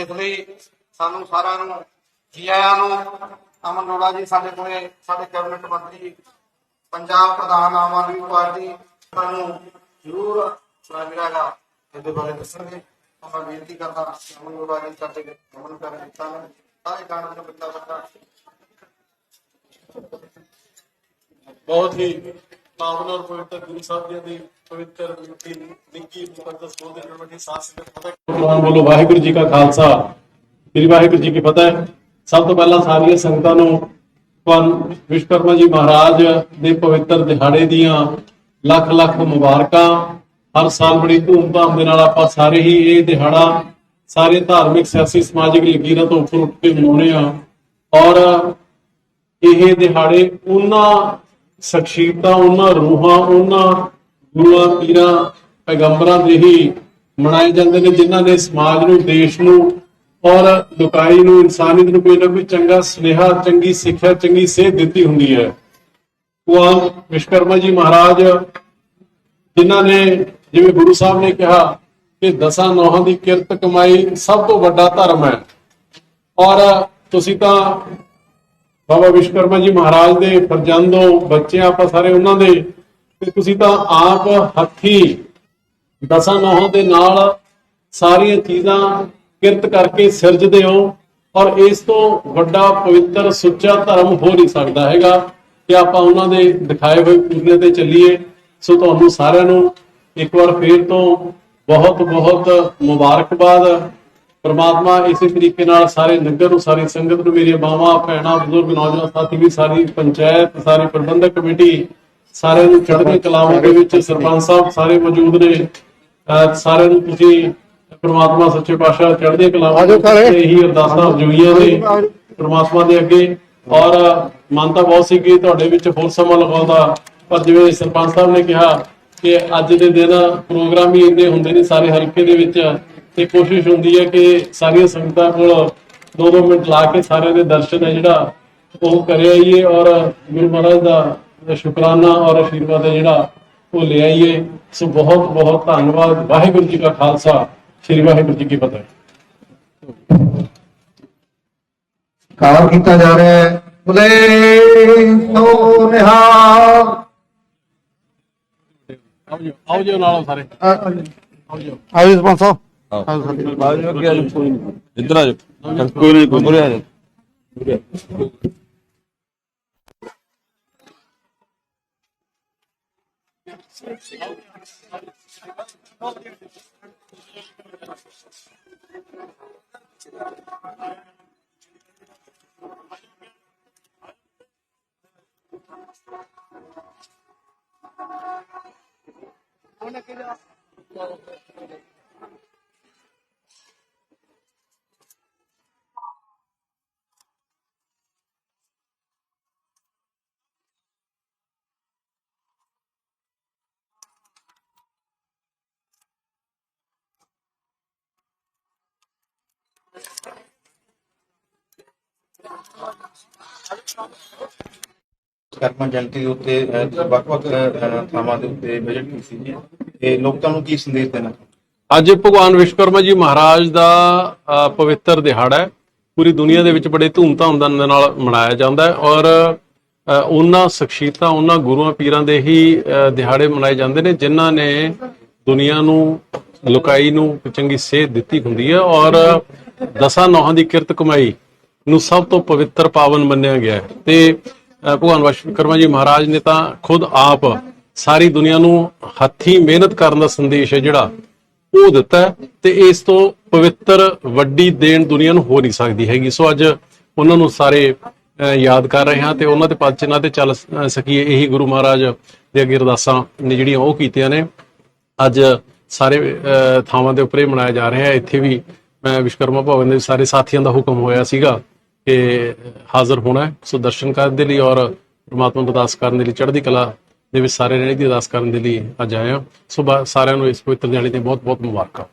ਇਸ ਲਈ ਸਾਨੂੰ ਸਾਰਿਆਂ ਨੂੰ ਜੀ ਆਇਆਂ ਨੂੰ, ਅਮਨ ਅਰੋੜਾ ਜੀ ਸਾਡੇ ਕੋਲੇ, ਸਾਡੇ ਕੈਬਨਿਟ ਮੰਤਰੀ, ਪੰਜਾਬ ਪ੍ਰਧਾਨ ਆਮ ਆਦਮੀ ਪਾਰਟੀ ਸਾਨੂੰ ਜ਼ਰੂਰ ਰਾਜਰਾਗਾ ਇਹਦੇ ਬਾਰੇ ਦੱਸਣਗੇ। ਮੈਂ ਬੇਨਤੀ ਕਰਦਾ ਅਮਨ ਅਰੋੜਾ ਜੀ ਸਾਡੇ ਅਮਨ ਕਰਨ ਦਿੱਤਾ ਨੇ, ਸਾਰੇ ਗਾਣੇ ਦਾ ਬੰਦਾ ਬੰਦਾ ਬਹੁਤ ਹੀ ਪਾਵਨ ਔਰ ਪਵਿੱਤਰ ਗੁਰੂ ਸਾਹਿਬ ਜੀ ਦੀ ਪਵਿੱਤਰ ਮਿੱਟੀ ਨਿੱਕੀ ਮੁਕੱਦਸ ਬੋਲ ਦੇ ਜੁੜਵਟੀ ਸਾਥ ਸੰਗਤ ਪਤਾ ਕੁਰਾਨ ਬੋਲੋ ਵਾਹਿਗੁਰੂ ਜੀ ਕਾ ਖਾਲਸਾ, ਸ੍ਰੀ ਵਾਹਿਗੁਰੂ ਜੀ ਕੀ ਫਤਿਹ। ਸਭ ਤੋਂ ਪਹਿਲਾਂ ਸਾਰੀਆਂ ਸੰਗਤਾਂ ਨੂੰ ਭਗਵਾਨ ਵਿਸ਼ਵਕਰਮਾ ਜੀ ਮਹਾਰਾਜ ਦੇ ਪਵਿੱਤਰ ਦਿਹਾੜੇ ਦੀਆਂ ਲੱਖ ਲੱਖ ਮੁਬਾਰਕਾਂ। ਹਰ ਸਾਲ ਬੜੀ ਧੂਮਧਾਮ ਦੇ ਨਾਲ ਆਪਾਂ ਸਾਰੇ ਹੀ ਇਹ ਦਿਹਾੜਾ ਸਾਰੇ ਧਾਰਮਿਕ, ਸਿਆਸੀ, ਸਮਾਜਿਕ ਲਕੀਰਾਂ ਤੋਂ ਉੱਪਰ ਉੱਠ ਕੇ ਮਨਾਉਣੇ ਆ ਔਰ ਇਹ ਦਿਹਾੜੇ ਉਹਨਾਂ ਸ਼ਖਸੀਅਤਾਂ ਉਹਨਾਂ ਰੂਹਾਂ, ਉਹਨਾਂ ਗੁਰੂਆਂ ਪੀਰਾਂ, ਪੈਗੰਬਰਾਂ ਦੇ ਹੀ ਮਨਾਏ ਜਾਂਦੇ ਨੇ, ਜਿਨ੍ਹਾਂ ਨੇ ਸਮਾਜ ਨੂੰ, ਦੇਸ਼ ਨੂੰ ਔਰ ਲੋਕਾਈ ਨੂੰ, ਇਨਸਾਨੀਅਤ ਨੂੰ ਕੋਈ ਨਾ ਕੋਈ ਚੰਗਾ ਸੁਨੇਹਾ, ਚੰਗੀ ਸਿੱਖਿਆ, ਚੰਗੀ ਸੇਧ ਦਿੱਤੀ ਹੁੰਦੀ ਹੈ। ਭਗਵਾਨ ਵਿਸ਼ਵਕਰਮਾ ਜੀ ਮਹਾਰਾਜ, ਜਿਨ੍ਹਾਂ ਨੇ ਜਿਵੇਂ ਗੁਰੂ ਸਾਹਿਬ ਨੇ ਕਿਹਾ ਕਿ ਦਸਾਂ ਨੌਹਾਂ ਦੀ ਕਿਰਤ ਕਮਾਈ ਸਭ ਤੋਂ ਵੱਡਾ ਧਰਮ ਹੈ। ਔਰ ਤੁਸੀਂ ਤਾਂ ਬਾਬਾ ਵਿਸ਼ਵਕਰਮਾ ਜੀ ਮਹਾਰਾਜ ਦੇ ਫਰਜ਼ੰਦੋ ਬੱਚੇ ਆਪਾਂ ਸਾਰੇ ਉਹਨਾਂ ਦੇ, ਤੇ ਤੁਸੀਂ ਤਾਂ ਆਪ ਹੱਥੀ ਦਸਾਂ ਨੌਹਾਂ ਦੇ ਨਾਲ ਸਾਰੀਆਂ ਚੀਜ਼ਾਂ ਕਿਰਤ ਕਰਕੇ ਸਿਰਜਦੇ ਹੋ, ਔਰ ਇਸ ਤੋਂ ਵੱਡਾ ਪਵਿੱਤਰ ਸੁੱਚਾ ਧਰਮ ਹੋ ਨਹੀਂ ਸਕਦਾ ਹੈਗਾ ਕਿ ਆਪਾਂ ਉਹਨਾਂ ਦੇ ਦਿਖਾਏ ਹੋਏ ਪੂਰਨੇ ਤੇ ਚੱਲੀਏ। ਸੋ ਤੁਹਾਨੂੰ ਸਾਰਿਆਂ ਨੂੰ ਇੱਕ ਵਾਰ ਫੇਰ ਤੋਂ ਬਹੁਤ ਬਹੁਤ ਮੁਬਾਰਕਬਾਦ। ਪ੍ਰਮਾਤਮਾ ਇਸੇ ਤਰੀਕੇ ਨਾਲ ਸਾਰੇ ਨਗਰ ਨੂੰ ਸਾਰੀ ਸੰਗਤ ਨੂੰ ਮੇਰੀਆਂ ਬਾਵਾਂ ਭੈਣਾਂ ਬਜ਼ੁਰਗ ਨੌਜਵਾਨ ਸਾਥੀ ਵੀ ਸਾਰੀ ਪੰਚਾਇਤ ਸਾਰੀ ਪ੍ਰਬੰਧਕ ਕਮੇਟੀ ਸਾਰਿਆਂ ਨੂੰ ਚੜ੍ਹਦੀ ਕਲਾਵਾਂ ਦੇ ਵਿੱਚ ਸਰਪੰਚ ਸਾਹਿਬ ਸਾਰੇ ਮੌਜੂਦ ਨੇ। ਸਾਰਿਆਂ ਨੂੰ ਤੁਸੀਂ ਪ੍ਰਮਾਤਮਾ ਸੱਚੇ ਪਾਤਸ਼ਾਹ ਚੜ੍ਹਦੀ ਕਲਾਵਾਂ ਵਿੱਚ ਇਹੀ ਅਰਦਾਸਾਂ ਜੁਈਆਂ ਨੇ ਪ੍ਰਮਾਤਮਾ ਦੇ ਅੱਗੇ। ਔਰ ਮਨ ਤਾਂ ਬਹੁਤ ਸੀ ਕਿ ਤੁਹਾਡੇ ਵਿੱਚ ਹੋਰ ਸਮਾਂ ਲਗਾਉਂਦਾ। ਪਰ ਜਿਵੇਂ ਸਰਪੰਚ ਸਾਹਿਬ ਨੇ ਕਿਹਾ ਕਿ ਅੱਜ ਦੇ ਦਿਨ ਪ੍ਰੋਗਰਾਮ ਹੀ ਇੰਨੇ ਹੁੰਦੇ ਨੇ ਸਾਰੇ ਹਲਕੇ ਦੇ ਵਿੱਚ। ਤੇ ਕੋਸ਼ਿਸ਼ ਹੁੰਦੀ ਹੈ ਕਿ ਸਾਰੀਆਂ ਸੰਗਤਾਂ ਕੋਲ ਦੋ ਦੋ ਮਿੰਟ ਲਾ ਕੇ ਸਾਰਿਆਂ ਦੇ ਦਰਸ਼ਨ ਹੈ ਜਿਹੜਾ ਉਹ ਕਰਿਆ ਆਈਏ ਔਰ ਗੁਰੂ ਮਹਾਰਾਜ ਦਾ ਸ਼ੁਕਰਾਨਾ ਔਰ ਆਸ਼ੀਰਵਾਦ ਹੈ ਜਿਹੜਾ ਉਹ ਲੈ ਆਈਏ। ਸੋ ਬਹੁਤ ਬਹੁਤ ਧੰਨਵਾਦ। ਵਾਹਿਗੁਰੂ ਜੀ ਕਾ ਖਾਲਸਾ। ਸ੍ਰੀ ਵਾਹਿਗੁਰੂ ਜੀ ਕੀ ਫਤਿਹ। ਕਾਰ ਕੀਤਾ ਜਾ ਰਿਹਾ ਹੈ। ਬੁਲੇ ਸੋ ਨਿਹਾਲ। ਆਓ ਜੀ ਆਓ ਜੀ ਨਾਲ ਸਾਰੇ ਆਓ ਜੀ ਆਇਓ ਸਰਪੰਚ ਸਾਹਿਬ। ਇੱਧਰ ਆ ਜਾ ਕੋਈ ਨਹੀਂ ਕੋਈ ਆ ਜਾ ਕਰਮਾ ਜਯੰਤੀ ਦੇ ਉੱਤੇ ਵੱਖ-ਵੱਖ ਥਾਵਾਂ ਦੇ ਉੱਤੇ ਵਿਜ਼ਿਟ ਕੀਤੀ ਜੀ। ਤੇ ਲੋਕਾਂ ਨੂੰ ਕੀ ਸੰਦੇਸ਼ ਦੇਣਾ ਅੱਜ ਭਗਵਾਨ ਵਿਸ਼ਵਕਰਮਾ ਜੀ ਮਹਾਰਾਜ ਦਾ ਪਵਿੱਤਰ ਦਿਹਾੜਾ ਹੈ। ਪੂਰੀ ਦੁਨੀਆ ਦੇ ਵਿੱਚ ਬੜੇ ਧੂਮਧਾਮ ਦੇ ਨਾਲ ਮਨਾਇਆ ਜਾਂਦਾ ਹੈ ਔਰ ਉਹਨਾਂ ਸ਼ਖਸੀਅਤਾਂ, ਉਹਨਾਂ ਗੁਰੂਆਂ, ਪੀਰਾਂ ਦੇ ਹੀ ਦਿਹਾੜੇ ਮਨਾਏ ਜਾਂਦੇ ਨੇ, ਜਿਨ੍ਹਾਂ ਨੇ ਦੁਨੀਆ ਨੂੰ, ਲੁਕਾਈ ਨੂੰ ਚੰਗੀ ਸੇਧ ਦਿੱਤੀ ਹੁੰਦੀ ਹੈ ਔਰ ਦਸਾਂ ਨੌਹਾਂ ਦੀ ਕਿਰਤ ਕਮਾਈ ਨੂੰ ਸਭ ਤੋਂ ਪਵਿੱਤਰ ਪਾਵਨ ਮੰਨਿਆ ਗਿਆ ਹੈ। ਤੇ ਭਗਵਾਨ ਵਿਸ਼ਵਕਰਮਾ ਜੀ ਮਹਾਰਾਜ ਨੇ ਤਾਂ ਖੁਦ ਆਪ ਸਾਰੀ ਦੁਨੀਆ ਨੂੰ ਹੱਥੀਂ ਮਿਹਨਤ ਕਰਨ ਦਾ ਸੰਦੇਸ਼ ਹੈ ਜਿਹੜਾ ਉਹ ਦਿੱਤਾ ਤੇ ਇਸ ਤੋਂ ਪਵਿੱਤਰ ਵੱਡੀ ਦੇਣ ਦੁਨੀਆ ਨੂੰ ਹੋ ਨਹੀਂ ਸਕਦੀ ਹੈਗੀ। ਸੋ ਅੱਜ ਉਹਨਾਂ ਨੂੰ ਸਾਰੇ ਅਹ, ਯਾਦ ਕਰ ਰਹੇ ਹਾਂ ਤੇ ਉਹਨਾਂ ਦੇ ਪਦ ਚਿੰਨ੍ਹਾਂ ਤੇ ਚੱਲ ਸਕੀਏ। ਇਹੀ ਗੁਰੂ ਮਹਾਰਾਜ ਦੇ ਅੱਗੇ ਅਰਦਾਸਾਂ ਨੇ ਜਿਹੜੀਆਂ ਉਹ ਕੀਤੀਆਂ ਨੇ। ਅੱਜ ਸਾਰੇ ਅਹ, ਥਾਵਾਂ ਦੇ ਉੱਪਰ ਇਹ ਮਨਾਇਆ ਜਾ ਰਿਹਾ ਹੈ। ਇੱਥੇ ਵੀ ਮੈਂ ਵਿਸ਼ਕਰਮਾ ਭਵਨ ਦੇ ਸਾਰੇ ਸਾਥੀਆਂ ਦਾ ਹੁਕਮ ਹੋਇਆ ਸੀਗਾ। ਕਿ ਹਾਜ਼ਰ ਹੋਣਾ ਹੈ, ਸੋ ਦਰਸ਼ਨ ਕਰਨ ਦੇ ਲਈ ਔਰ ਪ੍ਰਮਾਤਮਾ ਨੂੰ ਅਰਦਾਸ ਕਰਨ ਦੇ ਲਈ ਚੜ੍ਹਦੀ ਕਲਾ ਦੇ ਵਿੱਚ ਸਾਰੇ ਰਹਿਣ ਦੀ ਅਰਦਾਸ ਕਰਨ ਦੇ ਲਈ ਅੱਜ ਆਏ ਹਾਂ। ਸੋ ਬਾ- ਸਾਰਿਆਂ ਨੂੰ ਇਸ ਪਵਿੱਤਰ ਦਿਹਾੜੇ ਦੀਆਂ ਬਹੁਤ ਬਹੁਤ ਮੁਬਾਰਕਾਂ।